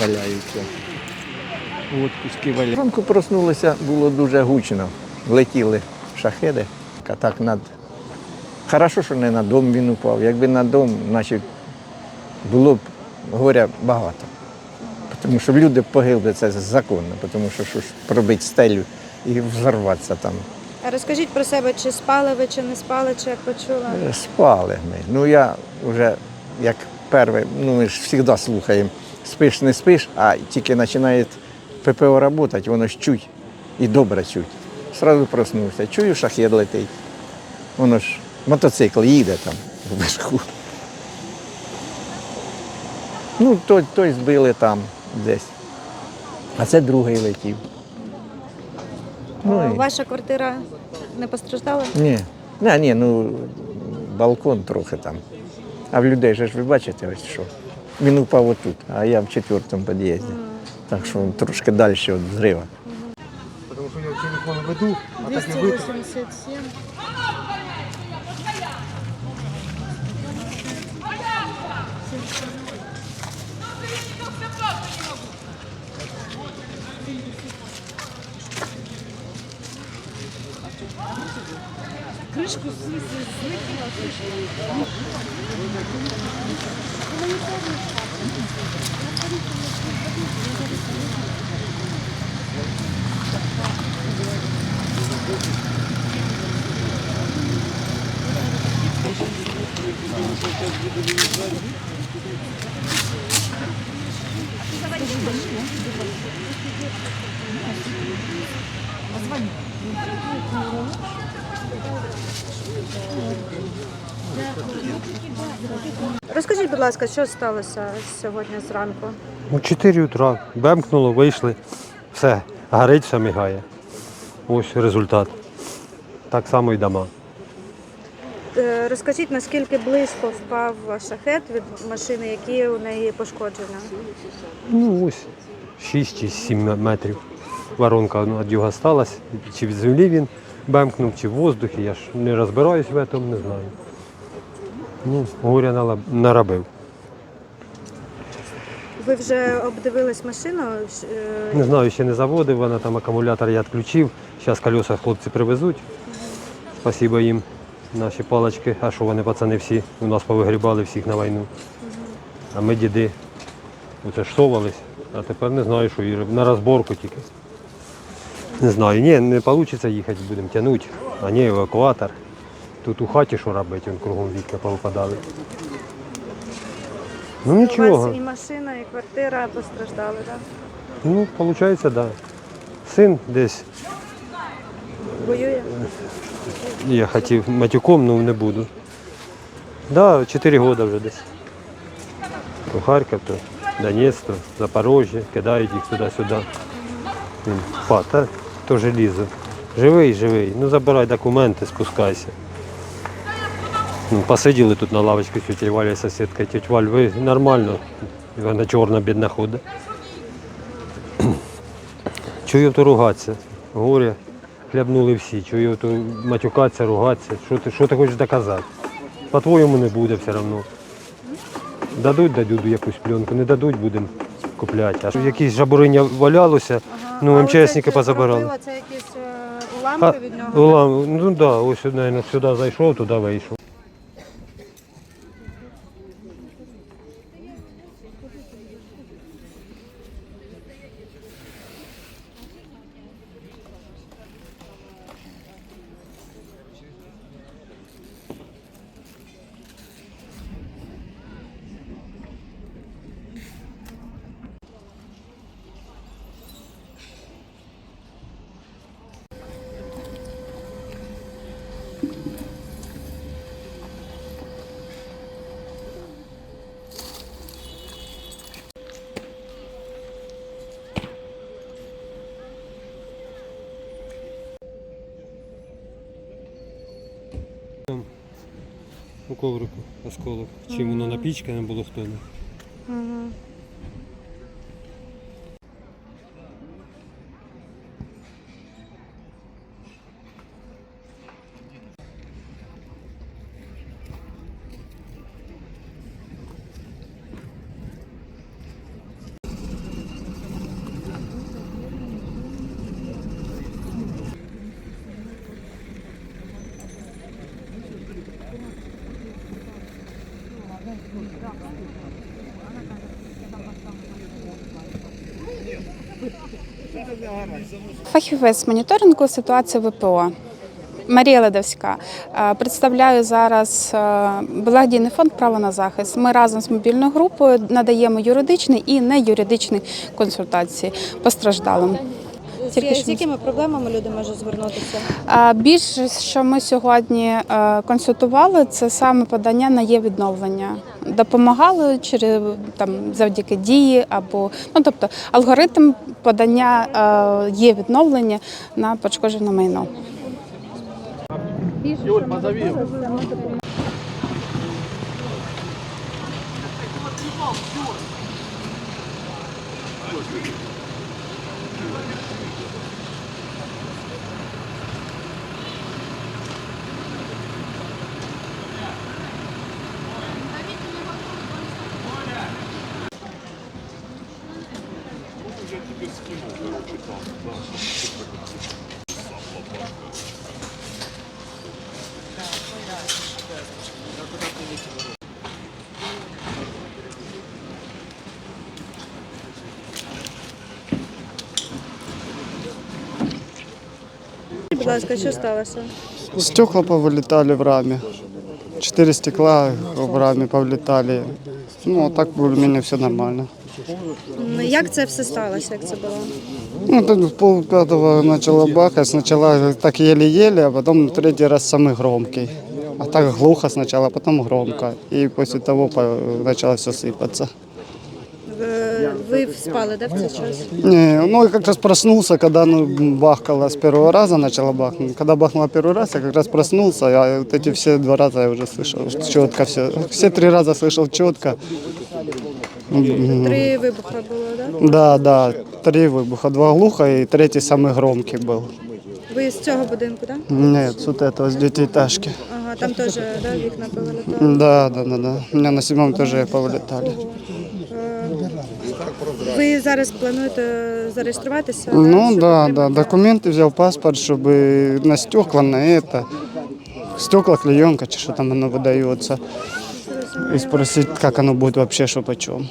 валяються. От куски валяються. Ранку проснулися, було дуже гучно. Летіли шахеди, а так над. Хорошо, що не на дом він упав. Якби на дом, значить було б горя багато. Тому що люди погибли, це законно, тому що, що ж пробити стелю і взорватися там. А розкажіть про себе, чи спали ви, чи не спали, чи як почула? Е, Спали ми. Ну я вже як перший, ну ми ж завжди слухаємо, спиш, не спиш, а тільки починає ППО працювати, воно ж чуть і добре чуть. Сразу проснувся. Чую, шахет летить. Воно ж мотоцикл їде там вверху. Ну, той, той збили там десь. А це другий летів. Ну, і... Ваша квартира не постраждала? Ні. Не, ні, ну балкон трохи там. А в людей же ж ви бачите, ось що. Він упав отут, а я в четвертому під'їзді. Так що трошки далі від взриву. Потому что я телефон веду, а так и вытащу. 287. кришку злетіла кришку. Thank you. Розкажіть, будь ласка, що сталося сьогодні зранку? У 4 утра бемкнуло, вийшли, все, горить, все мігає. Ось результат. Так само і дома. Е, Розкажіть, наскільки близько впав шахет від машини, які у неї пошкодження? Ну ось 6 чи 7 метрів. Воронка ну, від його сталася. Чи від землі він бемкнув, чи в воздухі. Я ж не розбираюсь в цьому, не знаю. Ну, горя наробив. Ви вже обдивились машину? Е, Не знаю, ще не заводив, вона там акумулятор я відключив. Зараз колеса хлопці привезуть. Спасибо їм. Наші палочки, а що вони пацани всі у нас повигрібали всіх на війну. А ми діди оце ж совались, а тепер не знаю, що і на розборку тільки. Не знаю, ні, не вийде їхати, будемо тягнути, а ні, евакуатор. Тут у хаті що робити, Вон кругом вікна повипадали. Ну У нічого. вас і машина, і квартира постраждали, так? Ну, виходить, так. Да. Син десь Воює? Я хотів матюком, ну не буду. Да, 4 роки вже десь. То Харків, то Донець, то Запорожжя, кидають їх туди-сюди. Він, Па, та, то желізо. Живий, живий. Ну забирай документи, спускайся. Посиділи тут на лавочці з тетя Валя сусідка. Тетя Валь, ви нормально. Вона чорна бідна ходить. Чую то ругатися. Горе хлябнули всі. Чую то матюкатися, ругатися. Що ти, що ти хочеш доказати? По-твоєму не буде все одно. Дадуть, дадуть якусь пленку, не дадуть, будемо купляти. А якісь жабуриння валялося, ну МЧСники позабирали. Це якісь е, уламки від нього? улам, ну так, да, ось наверное, сюди зайшов, туди вийшов. Коврику осколок. Чим воно напічкане було хто не. Угу. Фахівець моніторингу ситуації ВПО. Марія Ледовська. Е, Представляю зараз е, благодійний фонд Право на захист. Ми разом з мобільною групою надаємо юридичні і неюридичні консультації постраждалим. Тільки З, якими проблемами люди можуть звернутися? Більше, що ми сьогодні е, консультували, це саме подання на є відновлення. Допомагали через там завдяки дії або ну тобто алгоритм подання е, є відновлення на пошкоджене майно. Будь ласка, що сталося? Стекла повылетали в раме. Четыре стекла в раме повлетали. Ну, а так более-менее все нормально. М, Як це все сталося? Як це було? Ну, так в пол пятого начало бахать. Сначала так еле-еле, а потом третий раз самый громкий. А так глухо сначала, а потом громко. И после того по- начало все сыпаться. Ви, ви спали, да, в цей час? Не, ну, я как раз проснулся, когда ну, бахкало с первого раза, начало бахнуть. Когда бахнуло первый раз, я как раз проснулся, а вот эти все два раза я уже слышал четко все. Все три раза слышал четко. Три вибухи було, да? Да, да, три выбуха, два глухо и третий самый громкий был. Ви з цього будинку, так? Нет, с вот этого, с девятиэтажки. Ага, там теж да, вікна повилітали. Да, да, да, да. У меня на седьмом этаже повылетали. Ви зараз плануєте зареєструватися? Ну щоб да, отримати? да, документы взял, паспорт, чтобы на стекла, на это. Стекла, клеенка, чи что там оно выдается. И спросить, как оно будет вообще, что почем.